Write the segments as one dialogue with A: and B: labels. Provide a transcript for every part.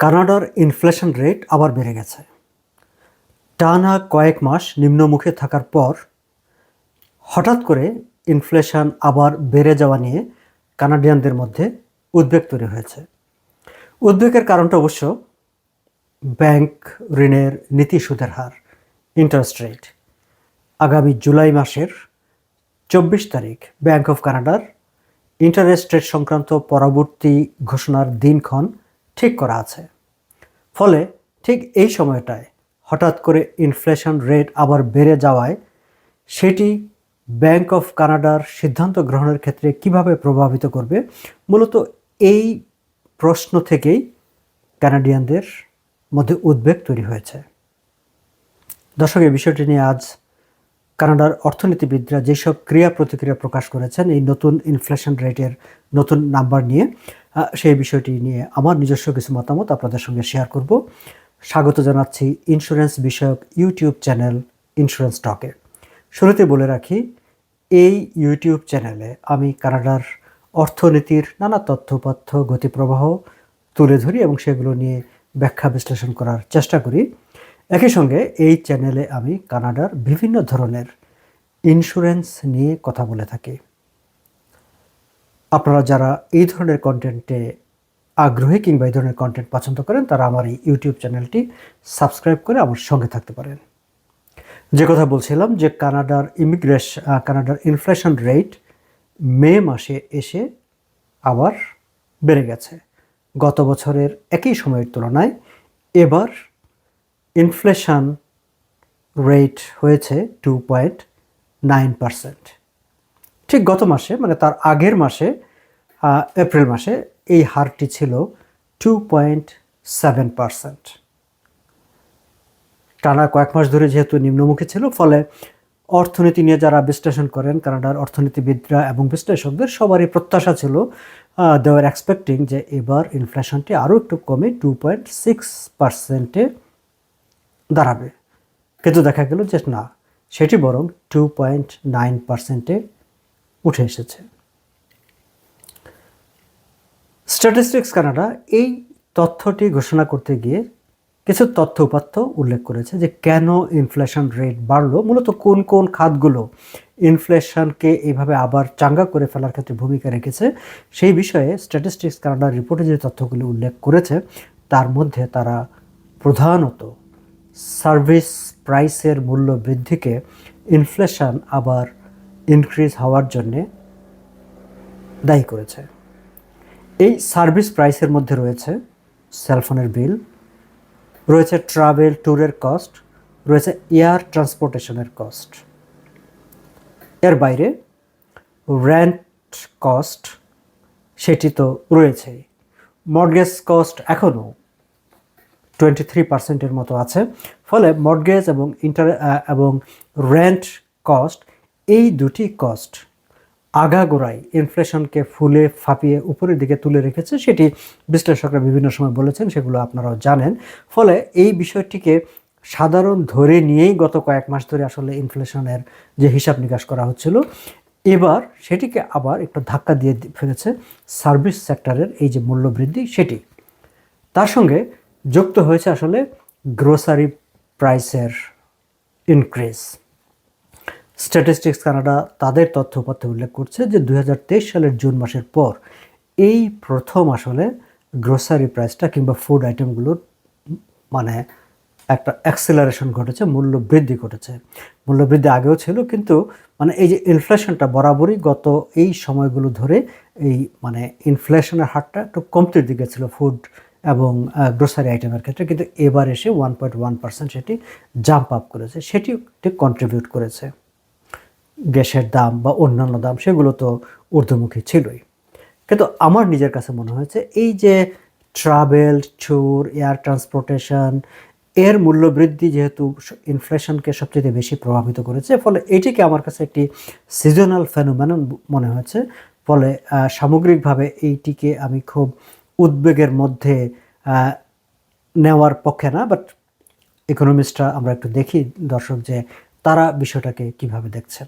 A: কানাডার inflation rate আবার বেড়ে গেছে। টানা কয়েক মাস নিম্নমুখে থাকার পর হঠাৎ করে ইনফ্লেশন আবার বেড়ে যাওয়া নিয়ে কানাডিয়ানদের মধ্যে উদ্বেগ তৈরি হয়েছে। উদ্বেগের কারণটা অবশ্য ব্যাংক ঋণের নীতি সুদের হার ইন্টারেস্ট রেট আগামী জুলাই মাসের চব্বিশ তারিখ ব্যাংক অফ কানাডার ইন্টারেস্ট রেট সংক্রান্ত পরবর্তী ঘোষণার দিনক্ষণ ঠিক করা আছে। ফলে ঠিক এই সময়টায় হঠাৎ করে ইনফ্লেশন রেট আবার বেড়ে যাওয়ায় সেটি ব্যাংক অফ কানাডার সিদ্ধান্ত গ্রহণের ক্ষেত্রে কীভাবে প্রভাবিত করবে? মূলত এই প্রশ্ন থেকেই কানাডিয়ানদের মধ্যে উদ্বেগ তৈরি হয়েছে। দর্শক, এই বিষয়টি নিয়ে আজ কানাডার অর্থনীতিবিদরা যেসব ক্রিয়া প্রতিক্রিয়া প্রকাশ করেছেন, এই নতুন ইনফ্লেশন রেটের নতুন নাম্বার নিয়ে সেই বিষয়টি নিয়ে আমার নিজস্ব কিছু মতামত আপনাদের সঙ্গে শেয়ার করব। স্বাগত জানাচ্ছি ইন্স্যুরেন্স বিষয়ক ইউটিউব চ্যানেল ইন্স্যুরেন্স টকে শুরুতে বলে রাখি, এই ইউটিউব চ্যানেলে আমি কানাডার অর্থনীতির নানা তথ্যপথ্য গতিপ্রবাহ তুলে ধরি এবং সেগুলো নিয়ে ব্যাখ্যা বিশ্লেষণ করার চেষ্টা করি। একই সঙ্গে এই চ্যানেলে আমি কানাডার বিভিন্ন ধরনের ইন্স্যুরেন্স নিয়ে কথা বলে থাকি। আপনারা যারা এই ধরনের কন্টেন্টে আগ্রহী কিংবা এই ধরনের কন্টেন্ট পছন্দ করেন, তারা আমার এই ইউটিউব চ্যানেলটি সাবস্ক্রাইব করে আমার সঙ্গে থাকতে পারেন। যে কথা বলছিলাম যে কানাডার ইমিগ্রেশন কানাডার ইনফ্লেশন রেট মে মাসে এসে আবার বেড়ে গেছে। গত বছরের একই সময়ের তুলনায় এবার ইনফ্লেশন রেট হয়েছে টু পয়েন্ট নাইন পারসেন্ট ঠিক গত মাসে মানে তার আগের মাসে এপ্রিল মাসে এই হারটি ছিল টু পয়েন্ট সেভেন পারসেন্ট টানা কয়েক মাস ধরে যেহেতু নিম্নমুখী ছিল, ফলে অর্থনীতি নিয়ে যারা বিশ্লেষণ করেন, কানাডার অর্থনীতিবিদরা এবং বিশ্লেষকদের সবারই প্রত্যাশা ছিল দে আর এক্সপেক্টিং যে এবার ইনফ্লেশনটি আরও একটু কমে টু পয়েন্ট সিক্স পার্সেন্টে দাঁড়াবে। কিন্তু দেখা গেল যে না, সেটি বরং টু পয়েন্ট নাইন পার্সেন্টে উঠে এসেছে। স্ট্যাটিস্টিক্স কানাডা এই তথ্যটি ঘোষণা করতে গিয়ে কিছু তথ্য উপাত্ত উল্লেখ করেছে যে কেন ইনফ্লেশন রেট বাড়লো, মূলত কোন কোন খাতগুলো ইনফ্লেশনকে এইভাবে আবার চাঙ্গা করে ফেলার ক্ষেত্রে ভূমিকা রেখেছে, সেই বিষয়ে স্ট্যাটিস্টিক্স কানাডার রিপোর্টে যে তথ্যগুলো উল্লেখ করেছে, তার মধ্যে তারা প্রধানত সার্ভিস প্রাইসের মূল্য বৃদ্ধিকে ইনফ্লেশন আবার ইনক্রিজ হওয়ার জন্যে দায়ী করেছে। এই সার্ভিস প্রাইসের মধ্যে রয়েছে সেলফোনের বিল রয়েছে ট্রাভেল ট্যুরের কস্ট রয়েছে এয়ার ট্রান্সপোর্টেশনের কস্ট এর বাইরে রেন্ট কস্ট সেটি তো রয়েছেই। মর্গেজ কস্ট এখনও টোয়েন্টি থ্রি পার্সেন্টের মতো আছে। ফলে মর্গেজ এবং ইন্টার এবং রেন্ট কস্ট এই দুটি কস্ট আগাগোড়াই ইনফ্লেশনকে ফুলে, ফাঁপিয়ে উপরের দিকে তুলে রেখেছে সেটি বিশ্লেষকরা বিভিন্ন সময় বলেছেন, সেগুলো আপনারাও জানেন। ফলে এই বিষয়টিকে সাধারণ ধরে নিয়েই গত কয়েক মাস ধরে আসলে ইনফ্লেশনের যে হিসাব নিকাশ করা হচ্ছিল, এবার সেটিকে আবার একটু ধাক্কা দিয়ে ফেলেছে সার্ভিস সেক্টরের এই যে মূল্যবৃদ্ধি সেটি। তার সঙ্গে যুক্ত হয়েছে আসলে গ্রোসারি প্রাইসের ইনক্রিজ স্ট্যাটিস্টিক্স কানাডা তাদের তথ্য উপাত্তে উল্লেখ করছে যে দু হাজার তেইশ সালের জুন মাসের পর এই প্রথম আসলে গ্রোসারি প্রাইসটা কিংবা ফুড আইটেমগুলোর মানে একটা অ্যাক্সেলারেশন ঘটেছে, মূল্য বৃদ্ধি ঘটেছে। মূল্য বৃদ্ধি আগেও ছিল, কিন্তু মানে এই যে ইনফ্লেশনটা বরাবরই গত এই সময়গুলো ধরে এই মানে ইনফ্লেশনের হারটা একটু কমতির দিকে ছিল ফুড এবং গ্রোসারি আইটেমের ক্ষেত্রে, কিন্তু এবার এসে ওয়ান পয়েন্ট ওয়ান পার্সেন্ট সেটি জাম্প আপ করেছে সেটি কন্ট্রিবিউট করেছে। গ্যাসের দাম বা অন্যান্য দাম সেগুলো তো ঊর্ধ্বমুখী ছিলই। কিন্তু আমার নিজের কাছে মনে হয়েছে, এই যে ট্রাভেল ট্যুর এয়ার ট্রান্সপোর্টেশন এর মূল্যবৃদ্ধি যেহেতু ইনফ্লেশনকে সবচেয়ে বেশি প্রভাবিত করেছে, ফলে এটিকে আমার কাছে একটি সিজনাল ফেনোমেনন মনে হয়েছে। ফলে সামগ্রিকভাবে এইটিকে আমি খুব উদ্বেগের মধ্যে নেওয়ার পক্ষে না বাট ইকোনমিস্টরা আমরা একটু দেখি দর্শক যে তারা বিষয়টাকে কীভাবে দেখছেন।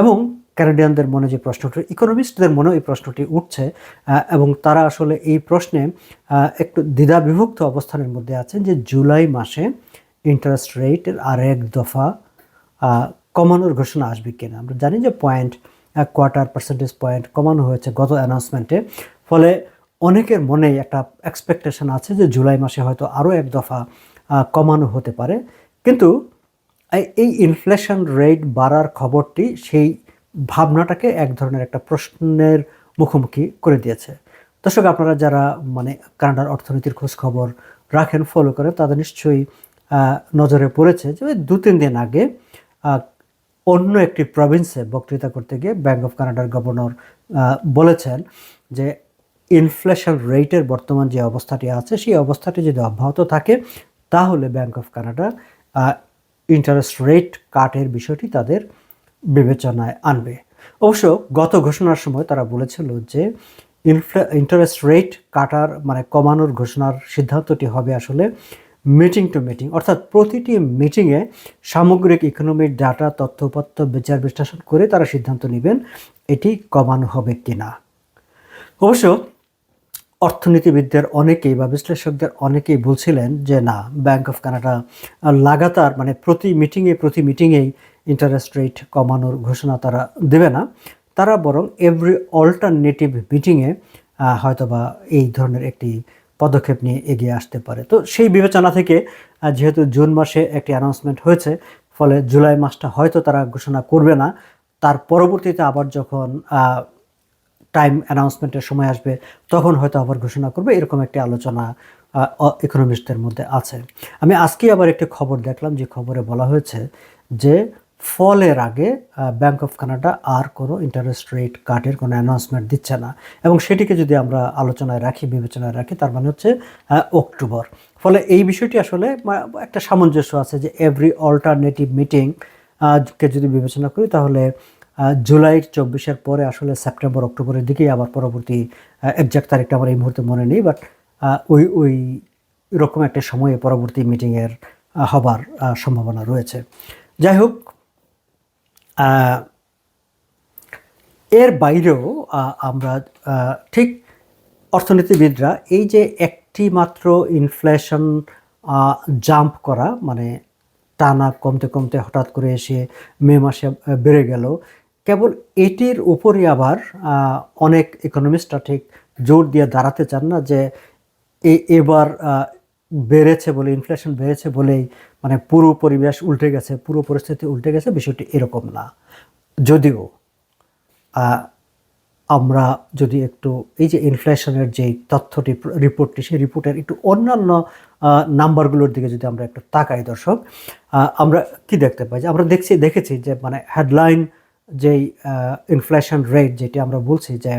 A: এবং ক্যানাডিয়ানদের মনে যে প্রশ্নটি, ইকোনমিস্টদের মনেও এই প্রশ্নটি উঠছে এবং তারা আসলে এই প্রশ্নে একটু দ্বিধা বিভক্ত অবস্থানের মধ্যে আছেন যে জুলাই মাসে ইন্টারেস্ট রেটের আর এক দফা কমানোর ঘোষণা আসবে কিনা। আমরা জানি যে পয়েন্ট কোয়ার্টার পার্সেন্টেজ পয়েন্ট কমানো হয়েছে গত অ্যানাউন্সমেন্টে ফলে অনেকের মনেই একটা এক্সপেকটেশন আছে যে জুলাই মাসে হয়তো আরও এক দফা কমানো হতে পারে। কিন্তু এই- ইনফ্লেশন রেট বাড়ার খবরটি সেই ভাবনাটাকে এক ধরনের একটা প্রশ্নের মুখোমুখি করে দিয়েছে। দর্শক, আপনারা যারা মানে কানাডার অর্থনীতির খোঁজ খবর রাখেন ফলো করেন, তাদের নিশ্চয়ই নজরে পড়েছে যে দু তিন দিন আগে অন্য একটি প্রভিন্সে বক্তৃতা করতে গিয়ে ব্যাংক অফ কানাডার গভর্নর বলেছেন যে ইনফ্লেশন রেটের বর্তমান যে অবস্থাটি আছে, সেই অবস্থাটি যদি অব্যাহত থাকে, তাহলে bank of Canada interest rate কাটের বিষয়টি তাদের বিবেচনায় আনবে। অবশ্য গত ঘোষণার সময় তারা বলেছিল যে ইন্টারেস্ট রেট কাটার মানে কমানোর ঘোষণার সিদ্ধান্তটি হবে আসলে মিটিং টু মিটিং অর্থাৎ প্রতিটি মিটিংয়ে সামগ্রিক ইকোনমিক ডাটা তথ্যপত্র বিচার বিশ্লেষণ করে তারা সিদ্ধান্ত নেবেন এটি কমানো হবে কিনা। অবশ্য অর্থনীতিবিদদের অনেকেই বা বিশ্লেষকদের অনেকেই বলছিলেন যে না ব্যাংক অফ কানাডা লাগাতার মানে প্রতি মিটিংয়ে প্রতি মিটিংয়েই ইন্টারেস্ট রেট কমানোর ঘোষণা তারা দেবে না। তারা বরং এভরি অল্টারনেটিভ মিটিংয়ে হয়তোবা এই ধরনের একটি পদক্ষেপ নিয়ে এগিয়ে আসতে পারে। তো সেই বিবেচনা থেকে যেহেতু জুন মাসে একটি অ্যানাউন্সমেন্ট হয়েছে, ফলে জুলাই মাসটা হয়তো তারা ঘোষণা করবে না। তার পরবর্তীতে আবার যখন টাইম অ্যানাউন্সমেন্টের সময় আসবে, তখন হয়তো আবার ঘোষণা করবে, এরকম একটি আলোচনা ইকোনমিস্টদের মধ্যে আছে। আমি আজকে আবার একটি খবর দেখলাম, যে খবরে বলা হয়েছে যে ফলের আগে ব্যাংক অফ কানাডা আর কোনো ইন্টারেস্ট রেট কাটের কোনো অ্যানাউন্সমেন্ট দিচ্ছে না। এবং সেটিকে যদি আমরা আলোচনায় রাখি, বিবেচনায় রাখি, তার মানে হচ্ছে অক্টোবর। ফলে এই বিষয়টি আসলে একটা সামঞ্জস্য আছে যে এভরি অল্টারনেটিভ মিটিং কে যদি বিবেচনা করি, তাহলে আহ, জুলাই চব্বিশের পরে আসলে সেপ্টেম্বর অক্টোবরের দিকেই আবার পরবর্তী একজ্যাক্ট তারিখটা আমার এই মুহূর্তে মনে নেই বাট ওই ওই রকম একটা সময়ে পরবর্তী মিটিংয়ের হবার সম্ভাবনা রয়েছে। যাই হোক এর বাইরেও আমরা ঠিক অর্থনীতিবিদরা এই যে একটি মাত্র ইনফ্লেশন জাম্প করা মানে টানা কমতে কমতে হঠাৎ করে এসে মে মাসে বেড়ে গেল কেবল এটির উপরই আবার অনেক ইকোনমিস্টরা ঠিক জোর দিয়ে দাঁড়াতে চান না যে এবার বেড়েছে বলে ইনফ্লেশন বেড়েছে বলেই মানে পুরো পরিবেশ উল্টে গেছে, পুরো পরিস্থিতি উল্টে গেছে, বিষয়টি এরকম না। যদিও আমরা যদি একটু এই যে ইনফ্লেশনের যে তথ্যটি, রিপোর্টটি, সেই রিপোর্টের একটু অন্যান্য নাম্বারগুলোর দিকে যদি আমরা একটু তাকাই দর্শক আমরা কি দেখতে পাই? যে আমরা দেখছি, দেখেছি যে মানে হেডলাইন যেই ইনফ্লেশন রেট যেটি আমরা বলছি যে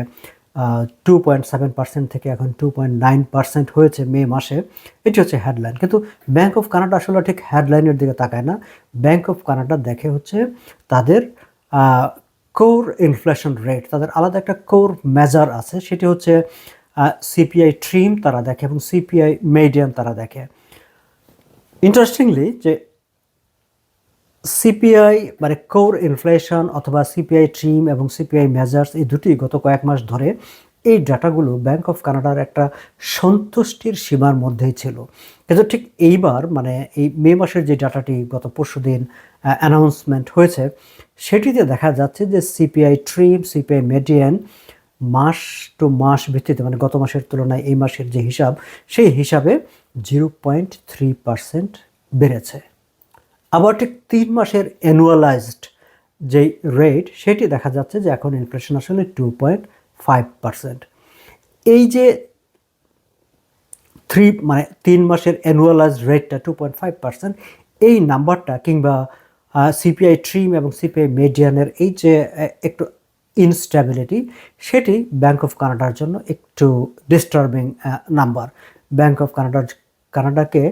A: টু পয়েন্ট সেভেন পার্সেন্ট থেকে এখন টু পয়েন্ট নাইন পার্সেন্ট হয়েছে মে মাসে, এটি হচ্ছে হেডলাইন কিন্তু ব্যাঙ্ক অফ কানাডা আসলে ঠিক হেডলাইনের দিকে তাকায় না। ব্যাঙ্ক অফ কানাডা দেখে হচ্ছে তাদের কোর ইনফ্লেশন রেট তাদের আলাদা একটা কোর মেজার আছে, সেটি হচ্ছে সিপিআই ট্রিম তারা দেখে এবং সিপিআই মেডিয়ান তারা দেখে। ইন্টারেস্টিংলি যে সিপিআই মানে কোর ইনফ্লেশন অথবা সিপিআই ট্রিম এবং সিপিআই মেজার্স এই দুটি গত কয়েক মাস ধরে এই ডাটাগুলো ব্যাংক অফ কানাডার একটা সন্তুষ্টির সীমার মধ্যেই ছিল। কিন্তু ঠিক এইবার মানে এই মে মাসের যে ডাটাটি গত পরশু দিন অ্যানাউন্সমেন্ট হয়েছে, সেটিতে দেখা যাচ্ছে যে সিপিআই ট্রিম, সিপিআই মেডিয়ান মাস টু মাস ভিত্তিতে মানে গত মাসের তুলনায় এই মাসের যে হিসাব, সেই হিসাবে জিরো পয়েন্ট থ্রি পার্সেন্ট বেড়েছে। আবার ঠিক তিন মাসের অ্যানুয়ালাইজড যেই রেট সেটি দেখা যাচ্ছে যে এখন ইনফ্লেশন আসলে টু পয়েন্ট ফাইভ পার্সেন্ট এই যে থ্রি মানে তিন মাসের অ্যানুয়ালাইজ রেটটা টু পয়েন্ট ফাইভ পার্সেন্ট এই নাম্বারটা কিংবা সিপিআই ট্রিম এবং সিপিআই মেডিয়ানের এই যে একটু ইনস্ট্যাবিলিটি সেটি ব্যাংক অফ কানাডার জন্য একটু ডিস্টার্বিং নাম্বার ব্যাংক অফ কানাডার কানাডাকে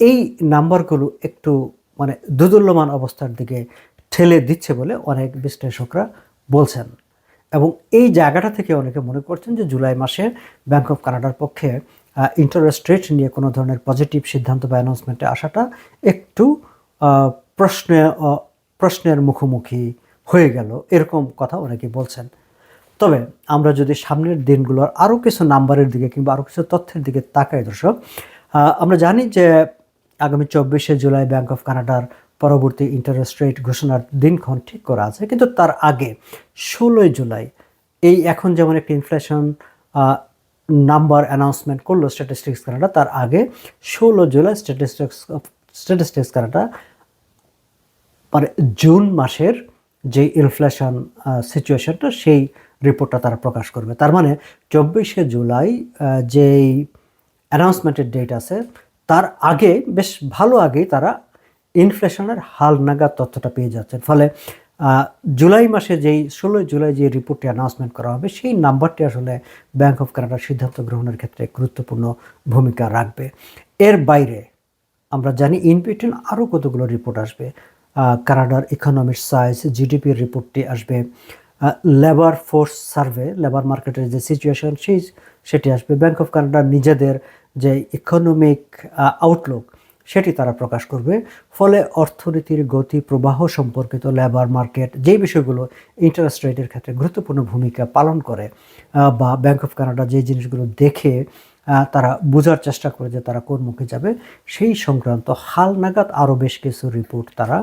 A: এই নাম্বারগুলো একটু মানে দুদুল্যমান অবস্থার দিকে ঠেলে দিচ্ছে বলে অনেক বিশ্লেষকরা বলছেন। এবং এই জায়গাটা থেকে অনেকে মনে করছেন যে জুলাই মাসে ব্যাংক অফ কানাডার পক্ষে ইন্টারেস্ট রেট নিয়ে কোনো ধরনের পজিটিভ সিদ্ধান্ত বা অ্যানাউন্সমেন্টে আসাটা একটু প্রশ্নে প্রশ্নের মুখোমুখি হয়ে গেল। এরকম কথা অনেকে বলছেন। তবে আমরা যদি সামনের দিনগুলোর আরও কিছু নাম্বারের দিকে কিংবা আরও কিছু তথ্যের দিকে তাকাই দর্শক আমরা জানি যে আগামী চব্বিশে জুলাই ব্যাংক অফ কানাডার পরবর্তী ইন্টারেস্ট রেট ঘোষণার দিনক্ষণ ঠিক করা আছে। কিন্তু তার আগে ষোলোই জুলাই এই এখন যেমন একটি ইনফ্লেশন নাম্বার অ্যানাউন্সমেন্ট করল স্ট্যাটিস্টিক্স কানাডা, তার আগে ষোলো জুলাই স্ট্যাটিস্টিক্স স্ট্যাটিস্টিক্স কানাডা মানে জুন মাসের যে ইনফ্লেশন সিচুয়েশনটা সেই রিপোর্টটা তারা প্রকাশ করবে। তার মানে চব্বিশে জুলাই যেই অ্যানাউন্সমেন্টের ডেট আছে তার আগে, বেশ ভালো আগেই তারা ইনফ্লেশনের হাল নাগাদ তথ্যটা পেয়ে যাচ্ছেন। ফলে জুলাই মাসে যেই, ষোলোই জুলাই যে রিপোর্টটি অ্যানাউন্সমেন্ট করা হবে, সেই নাম্বারটি আসলে ব্যাংক অফ কানাডার সিদ্ধান্ত গ্রহণের ক্ষেত্রে গুরুত্বপূর্ণ ভূমিকা রাখবে। এর বাইরে, আমরা জানি ইনপিটিন আরও কতগুলো রিপোর্ট আসবে। কানাডার ইকোনমিক সাইজ জিডিপির রিপোর্টটি আসবে। লেবার ফোর্স সার্ভে লেবার মার্কেটের যে সিচুয়েশন সেই, সেটি আসবে। ব্যাংক অফ কানাডা নিজেদের যে ইকোনমিক আউটলুক সেটি তারা প্রকাশ করবে। ফলে অর্থনীতির গতি প্রবাহ সম্পর্কিত লেবার মার্কেট যেই বিষয়গুলো ইন্টারেস্ট রেটের ক্ষেত্রে গুরুত্বপূর্ণ ভূমিকা পালন করে বা ব্যাংক অফ কানাডা যে জিনিসগুলো দেখে তারা বোঝার চেষ্টা করে যে তারা কোন মুখে যাবে, সেই সংক্রান্ত হাল নাগাদ আরও বেশ কিছু রিপোর্ট তারা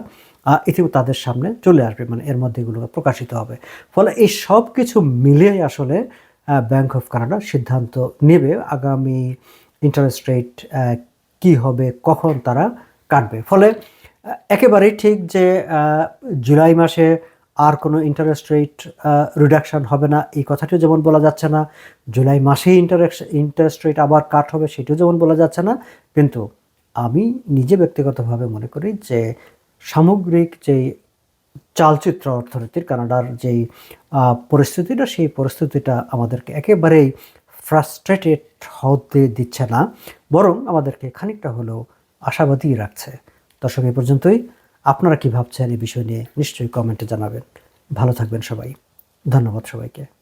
A: ইতিমধ্যে তাদের সামনে চলে আসবে মানে এর মধ্যে এগুলো প্রকাশিত হবে। ফলে এই সব কিছু মিলিয়ে আসলে ব্যাংক অফ কানাডা সিদ্ধান্ত নেবে। আগামী ইন্টারেস্ট রেট কি হবে, কখন তারা কাটবে? ফলে একেবারেই ঠিক যে জুলাই মাসে আর কোনো ইন্টারেস্ট রেট রিডাকশন হবে না, এই কথাটিও যেমন বলা যাচ্ছে না, জুলাই মাসেই ইন্টারেস্ট ইন্টারেস্ট রেট আবার কাট হবে, সেটিও যেমন বলা যাচ্ছে না, কিন্তু আমি নিজে ব্যক্তিগতভাবে মনে করি যে, সামগ্রিক যেই চালচিত্র অর্থনীতির কানাডার যেই পরিস্থিতিটা, সেই পরিস্থিতিটা আমাদেরকে একেবারেই ফ্রাস্ট্রেটেড হতে দিচ্ছে না, বরং আমাদেরকে খানিকটা হলেও আশাবাদী রাখছে। দর্শক এই পর্যন্তই। আপনারা কি ভাবছেন এই বিষয় নিয়ে, নিশ্চয়ই কমেন্টে জানাবেন। ভালো থাকবেন সবাই। ধন্যবাদ সবাইকে।